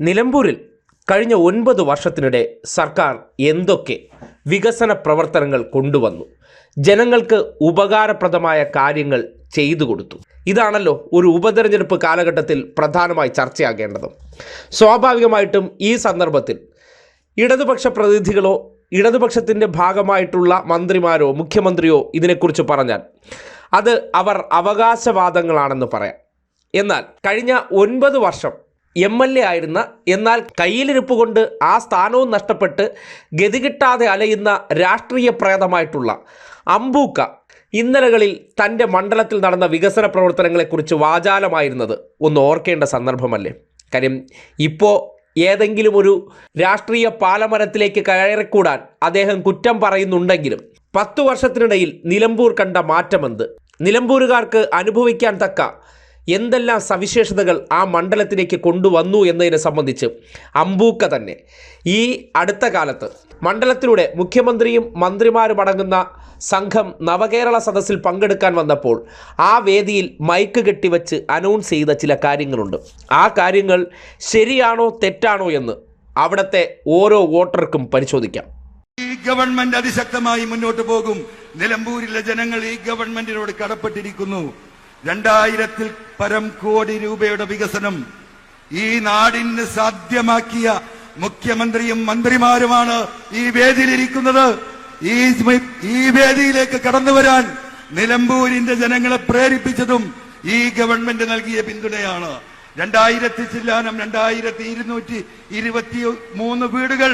നിലമ്പൂരിൽ കഴിഞ്ഞ ഒൻപത് വർഷത്തിനിടെ സർക്കാർ എന്തൊക്കെ വികസന പ്രവർത്തനങ്ങൾ കൊണ്ടുവന്നു? ജനങ്ങൾക്ക് ഉപകാരപ്രദമായ കാര്യങ്ങൾ ചെയ്തു കൊടുത്തു. ഇതാണല്ലോ ഒരു ഉപതെരഞ്ഞെടുപ്പ് കാലഘട്ടത്തിൽ പ്രധാനമായി ചർച്ചയാകേണ്ടത്. സ്വാഭാവികമായിട്ടും ഈ സന്ദർഭത്തിൽ ഇടതുപക്ഷ പ്രതിനിധികളോ ഇടതുപക്ഷത്തിന്റെ ഭാഗമായിട്ടുള്ള മന്ത്രിമാരോ മുഖ്യമന്ത്രിയോ ഇതിനെക്കുറിച്ച് പറഞ്ഞാൽ അത് അവർ അവകാശവാദങ്ങളാണെന്ന് പറയാം. എന്നാൽ കഴിഞ്ഞ ഒൻപത് വർഷം എം എൽ എ ആയിരുന്ന എന്നാൽ കയ്യിലിരിപ്പ് കൊണ്ട് ആ സ്ഥാനവും നഷ്ടപ്പെട്ട് ഗതികിട്ടാതെ അലയുന്ന രാഷ്ട്രീയ പ്രേതമായിട്ടുള്ള അമ്പൂക്ക ഇന്നലകളിൽ തന്റെ മണ്ഡലത്തിൽ നടന്ന വികസന പ്രവർത്തനങ്ങളെക്കുറിച്ച് വാചാലമായിരുന്നത്. ഒന്ന് ഓർക്കേണ്ട സന്ദർഭമല്ലേ? കാര്യം ഇപ്പോൾ ഏതെങ്കിലും ഒരു രാഷ്ട്രീയ പാലമരത്തിലേക്ക് കയറിക്കൂടാൻ അദ്ദേഹം കുറ്റം പറയുന്നുണ്ടെങ്കിലും പത്തു വർഷത്തിനിടയിൽ നിലമ്പൂർ കണ്ട മാറ്റമെന്ത്? നിലമ്പൂരുകാർക്ക് അനുഭവിക്കാൻ തക്ക എന്തെല്ലാം സവിശേഷതകൾ ആ മണ്ഡലത്തിലേക്ക് കൊണ്ടുവന്നു എന്നതിനെ സംബന്ധിച്ച് അമ്പൂക്ക തന്നെ. ഈ അടുത്ത കാലത്ത് മണ്ഡലത്തിലൂടെ മുഖ്യമന്ത്രിയും മന്ത്രിമാരും അടങ്ങുന്ന സംഘം നവകേരള സദസ്സിൽ പങ്കെടുക്കാൻ വന്നപ്പോൾ ആ വേദിയിൽ മൈക്ക് കെട്ടിവെച്ച് അനൗൺസ് ചെയ്ത ചില കാര്യങ്ങളുണ്ട്. ആ കാര്യങ്ങൾ ശരിയാണോ തെറ്റാണോ എന്ന് അവിടുത്തെ ഓരോ വോട്ടർക്കും പരിശോധിക്കാം. ഈ ഗവൺമെന്റ് അതിശക്തമായി മുന്നോട്ട് പോകും. നിലമ്പൂരിലെ ജനങ്ങൾ ഈ ഗവൺമെന്റിനോട് കടപ്പെട്ടിരിക്കുന്നു. രണ്ടായിരത്തിൽ പരം കോടി രൂപയുടെ വികസനം ഈ നാടിന് സാധ്യമാക്കിയ മുഖ്യമന്ത്രിയും മന്ത്രിമാരുമാണ് ഈ വേദിയിലിരിക്കുന്നത്. ഈ ഈ വേദിയിലേക്ക് കടന്നു വരാൻ നിലമ്പൂരിന്റെ ജനങ്ങളെ പ്രേരിപ്പിച്ചതും ഈ ഗവൺമെന്റ് നൽകിയ പിന്തുണയാണ്. രണ്ടായിരത്തി ചില്ലാനം രണ്ടായിരത്തി ഇരുന്നൂറ്റി ഇരുപത്തി മൂന്ന് വീടുകൾ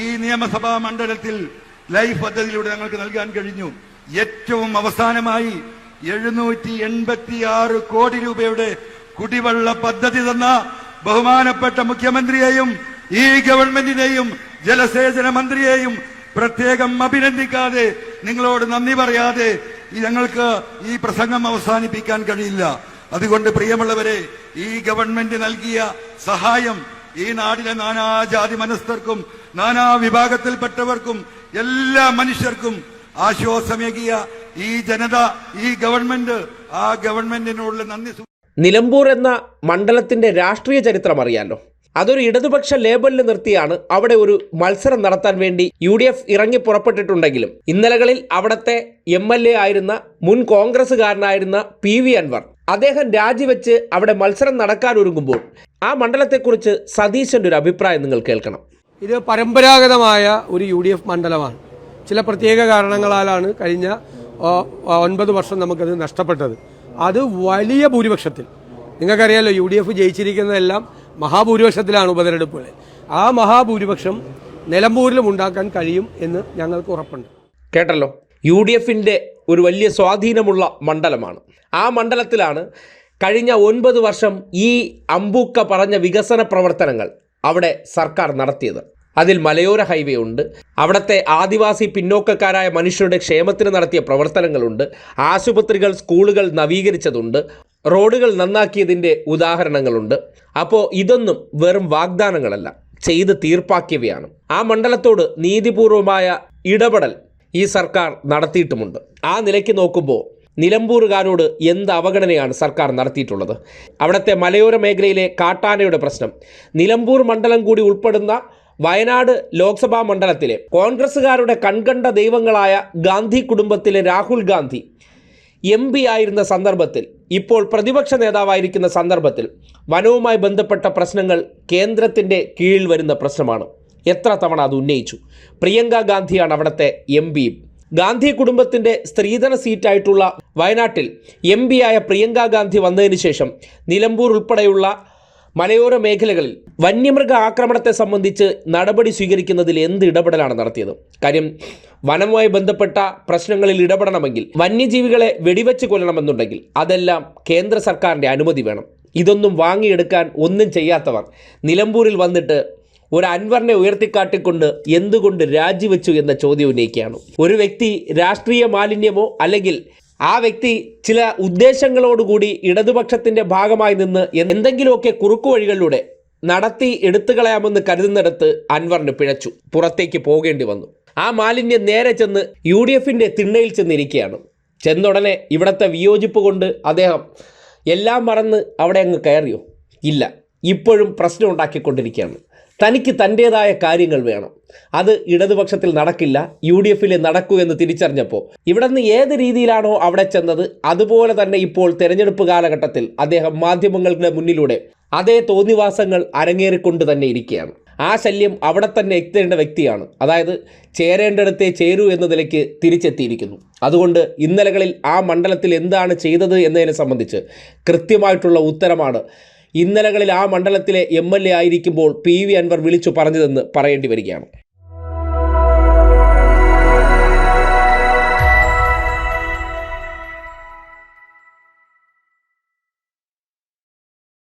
ഈ നിയമസഭാ മണ്ഡലത്തിൽ ലൈഫ് പദ്ധതിയിലൂടെ ഞങ്ങൾക്ക് നൽകാൻ കഴിഞ്ഞു. ഏറ്റവും അവസാനമായി എഴുന്നൂറ്റി എൺപത്തി ആറ് കോടി രൂപയുടെ കുടിവെള്ള പദ്ധതി തന്ന ബഹുമാനപ്പെട്ട മുഖ്യമന്ത്രിയെയും ഈ ഗവൺമെന്റിനെയും ജലസേചന മന്ത്രിയെയും പ്രത്യേകം അഭിനന്ദിക്കാതെ നിങ്ങളോട് നന്ദി പറയാതെ ഞങ്ങൾക്ക് ഈ പ്രസംഗം അവസാനിപ്പിക്കാൻ കഴിയില്ല. അതുകൊണ്ട് പ്രിയമുള്ളവരെ ഈ ഗവൺമെന്റ് നൽകിയ സഹായം ഈ നാടിലെ നാനാ നാനാജാതി മനസ്ഥർക്കും നാനാ വിഭാഗത്തിൽപ്പെട്ടവർക്കും എല്ലാ മനുഷ്യർക്കും ആശ്വാസമേകിയ ഈ ജനത ഈ ഗവൺമെന്റ് ആ ഗവൺമെന്റിനോടുള്ള നന്ദി നിലമ്പൂർ എന്ന മണ്ഡലത്തിന്റെ രാഷ്ട്രീയ ചരിത്രം അറിയാലോ. അതൊരു ഇടതുപക്ഷ ലേബലിൽ നിർത്തിയാണ് അവിടെ ഒരു മത്സരം നടത്താൻ വേണ്ടി യു ഡി എഫ് ഇറങ്ങി പുറപ്പെട്ടിട്ടുണ്ടെങ്കിലും. ഇന്നലകളിൽ അവിടത്തെ എം എൽ എ ആയിരുന്ന മുൻ കോൺഗ്രസ്സുകാരനായിരുന്ന പി വി അൻവർ അദ്ദേഹം രാജിവെച്ച് അവിടെ മത്സരം നടക്കാൻ ഒരുങ്ങുമ്പോൾ ആ മണ്ഡലത്തെക്കുറിച്ച് സതീശന്റെ ഒരു അഭിപ്രായം നിങ്ങൾ കേൾക്കണം. ഇത് പരമ്പരാഗതമായ ഒരു യു ഡി എഫ് മണ്ഡലമാണ്. ചില പ്രത്യേക കാരണങ്ങളാലാണ് കഴിഞ്ഞ ഒൻപത് വർഷം നമുക്കത് നഷ്ടപ്പെട്ടത്. അത് വലിയ ഭൂരിപക്ഷത്തിൽ. നിങ്ങൾക്കറിയാലോ യു ഡി എഫ് ജയിച്ചിരിക്കുന്നതെല്ലാം മഹാഭൂരിപക്ഷത്തിലാണ് ഉപതെരഞ്ഞെടുപ്പുകൾ ആ മഹാഭൂരിപക്ഷം നിലമ്പൂരിലും ഉണ്ടാക്കാൻ കഴിയും എന്ന് ഞങ്ങൾക്ക് ഉറപ്പുണ്ട്. കേട്ടല്ലോ. യു ഡി എഫിന്റെ ഒരു വലിയ സ്വാധീനമുള്ള മണ്ഡലമാണ്. ആ മണ്ഡലത്തിലാണ് കഴിഞ്ഞ ഒൻപത് വർഷം ഈ അമ്പൂക്ക പറഞ്ഞ വികസന പ്രവർത്തനങ്ങൾ അവിടെ സർക്കാർ നടത്തിയത്. അതിൽ മലയോര ഹൈവേ ഉണ്ട്. അവിടുത്തെ ആദിവാസി പിന്നോക്കക്കാരായ മനുഷ്യരുടെ ക്ഷേമത്തിന് നടത്തിയ പ്രവർത്തനങ്ങളുണ്ട്. ആശുപത്രികൾ സ്കൂളുകൾ നവീകരിച്ചതുണ്ട്. റോഡുകൾ നന്നാക്കിയതിന്റെ ഉദാഹരണങ്ങളുണ്ട്. അപ്പോൾ ഇതൊന്നും വെറും വാഗ്ദാനങ്ങളല്ല. ചെയ്ത് തീർപ്പാക്കിയവയാണ്. ആ മണ്ഡലത്തോട് നീതിപൂർവമായ ഇടപെടൽ ഈ സർക്കാർ നടത്തിയിട്ടുമുണ്ട്. ആ നിലയ്ക്ക് നോക്കുമ്പോൾ നിലമ്പൂറുകാരോട് എന്ത് അവഗണനയാണ് സർക്കാർ നടത്തിയിട്ടുള്ളത്? അവിടുത്തെ മലയോര മേഖലയിലെ കാട്ടാനയുടെ പ്രശ്നം. നിലമ്പൂർ മണ്ഡലം കൂടി ഉൾപ്പെടുന്ന വയനാട് ലോക്സഭാ മണ്ഡലത്തിലെ കോൺഗ്രസ്സുകാരുടെ കൺകണ്ട ദൈവങ്ങളായ ഗാന്ധി കുടുംബത്തിലെ രാഹുൽ ഗാന്ധി എം പി ആയിരുന്ന സന്ദർഭത്തിൽ ഇപ്പോൾ പ്രതിപക്ഷ നേതാവായിരിക്കുന്ന സന്ദർഭത്തിൽ വനവുമായി ബന്ധപ്പെട്ട പ്രശ്നങ്ങൾ കേന്ദ്രത്തിന്റെ കീഴിൽ വരുന്ന പ്രശ്നമാണ്. എത്ര തവണ അത് ഉന്നയിച്ചു? പ്രിയങ്ക ഗാന്ധിയാണ് അവിടുത്തെ എം പിയും. ഗാന്ധി കുടുംബത്തിന്റെ സ്ത്രീധന സീറ്റായിട്ടുള്ള വയനാട്ടിൽ എം പിയായ പ്രിയങ്ക ഗാന്ധി വന്നതിന് ശേഷം നിലമ്പൂർ ഉൾപ്പെടെയുള്ള മലയോര മേഖലകളിൽ വന്യമൃഗ ആക്രമണത്തെ സംബന്ധിച്ച് നടപടി സ്വീകരിക്കുന്നതിൽ എന്ത് ഇടപെടലാണ് നടത്തിയത്? കാര്യം വനവുമായി ബന്ധപ്പെട്ട പ്രശ്നങ്ങളിൽ ഇടപെടണമെങ്കിൽ വന്യജീവികളെ വെടിവെച്ച് കൊല്ലണമെന്നുണ്ടെങ്കിൽ അതെല്ലാം കേന്ദ്ര സർക്കാരിന്റെ അനുമതി വേണം. ഇതൊന്നും വാങ്ങിയെടുക്കാൻ ഒന്നും ചെയ്യാത്തവർ നിലമ്പൂരിൽ വന്നിട്ട് ഒരു അൻവറിനെ ഉയർത്തിക്കാട്ടിക്കൊണ്ട് എന്തുകൊണ്ട് രാജിവെച്ചു എന്ന ചോദ്യം ഉന്നയിക്കുകയാണ്. ഒരു വ്യക്തി രാഷ്ട്രീയ മാലിന്യമോ അല്ലെങ്കിൽ ആ വ്യക്തി ചില ഉദ്ദേശങ്ങളോടുകൂടി ഇടതുപക്ഷത്തിന്റെ ഭാഗമായി നിന്ന് എന്തെങ്കിലുമൊക്കെ കുറുക്കു വഴികളിലൂടെ നടത്തി എടുത്തുകളയാമെന്ന് കരുതുന്നിടത്ത് അൻവറിന് പിഴച്ചു. പുറത്തേക്ക് പോകേണ്ടി വന്നു. ആ മാലിന്യം നേരെ ചെന്ന് യു ഡി എഫിന്റെ തിണ്ണയിൽ ചെന്നിരിക്കുകയാണ്. ചെന്നുടനെ ഇവിടുത്തെ വിയോജിപ്പ് കൊണ്ട് അദ്ദേഹം എല്ലാം മറന്ന് അവിടെ അങ്ങ് കയറിയോ? ഇല്ല. ഇപ്പോഴും പ്രശ്നം ഉണ്ടാക്കിക്കൊണ്ടിരിക്കുകയാണ്. തനിക്ക് തന്റേതായ കാര്യങ്ങൾ വേണം. അത് ഇടതുപക്ഷത്തിൽ നടക്കില്ല യു ഡി എഫിൽ നടക്കൂ എന്ന് തിരിച്ചറിഞ്ഞപ്പോൾ. ഇവിടെ നിന്ന് ഏത് രീതിയിലാണോ അവിടെ ചെന്നത് അതുപോലെ തന്നെ ഇപ്പോൾ തെരഞ്ഞെടുപ്പ് കാലഘട്ടത്തിൽ അദ്ദേഹം മാധ്യമങ്ങളുടെ മുന്നിലൂടെ അതേ തോന്നിവാസങ്ങൾ അരങ്ങേറിക്കൊണ്ട് തന്നെ ഇരിക്കുകയാണ്. ആ ശല്യം അവിടെ തന്നെ എത്തേണ്ട വ്യക്തിയാണ്. അതായത് ചേരേണ്ടിടത്തെ ചേരൂ എന്ന നിലയ്ക്ക് തിരിച്ചെത്തിയിരിക്കുന്നു. അതുകൊണ്ട് ഇന്നലകളിൽ ആ മണ്ഡലത്തിൽ എന്താണ് ചെയ്തത് എന്നതിനെ സംബന്ധിച്ച് കൃത്യമായിട്ടുള്ള ഉത്തരമാണ് ഇന്നലകളിൽ ആ മണ്ഡലത്തിലെ എം എൽ എ ആയിരിക്കുമ്പോൾ പി വി അൻവർ വിളിച്ചു പറഞ്ഞതെന്ന് പറയേണ്ടി വരികയാണ്.